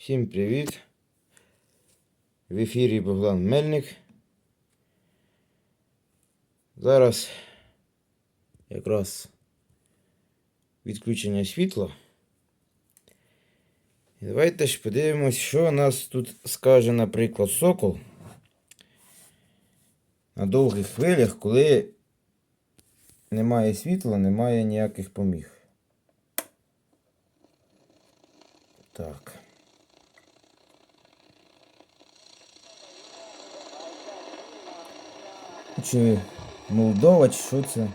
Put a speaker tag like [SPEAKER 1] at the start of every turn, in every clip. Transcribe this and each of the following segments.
[SPEAKER 1] Всім привіт! В ефірі Богдан Мельник. Зараз якраз відключення світла. І давайте ж подивимось, що у нас тут скаже, наприклад, сокол на довгих хвилях, коли немає світла, немає ніяких поміг. Так. Чи Молдова, чи що це?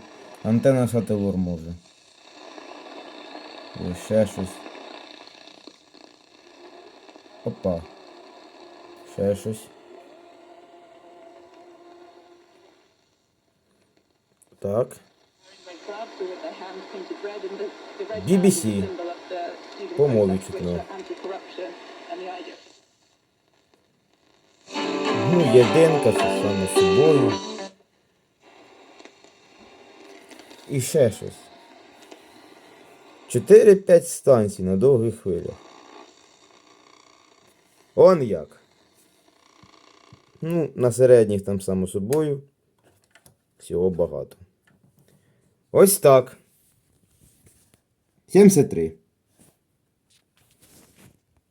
[SPEAKER 1] Антенна Сателор може. І ще щось. Опа. Ще щось. Так.
[SPEAKER 2] BBC.
[SPEAKER 1] По мові чутно. Ну, єдинка, це саме собою. І ще щось. 4-5 станцій на довгих хвилях. Он як. Ну, на середніх там само собою. Всього багато. Ось так. 73.